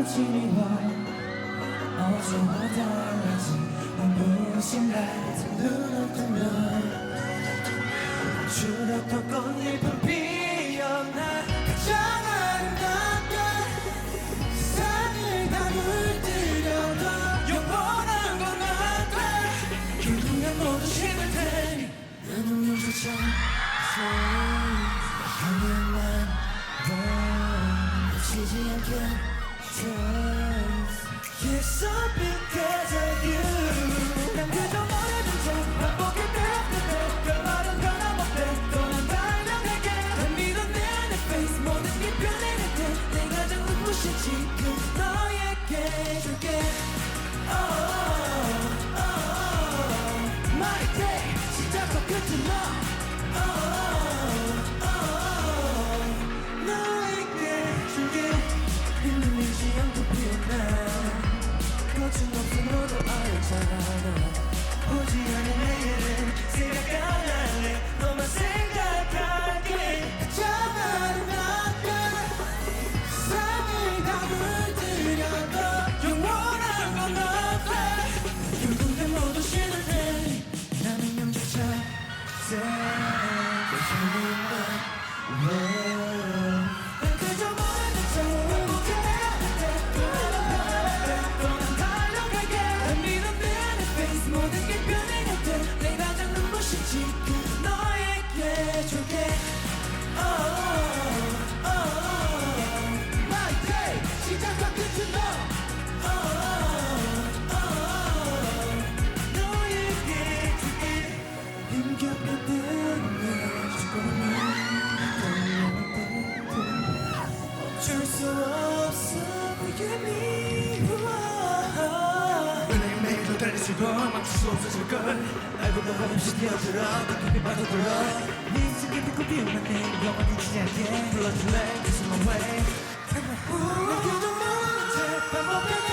아침이 와 어제와 달라진 눈부신 날 눈을 뜨면 주로 꽃잎은 피어나. 가장 아름답게 세상을 다 물들여도 영원한 건 안돼 결국엔 모두 식을 테니 내 운명조차 하늘만 놓치지 않게. Taste Yes, I've been 너도 알잖아. 오지 않은 내일은 생각 안 할래? 너만 Forgive me 은행 매일도 달리시고 멈출 수 없어질걸 알고 보면 없이 뛰어들어 깊이 빠져들어. 네 속에 고 비우면 내 영원히 지지 않게 불러줄래? This is my way. 난 그저 내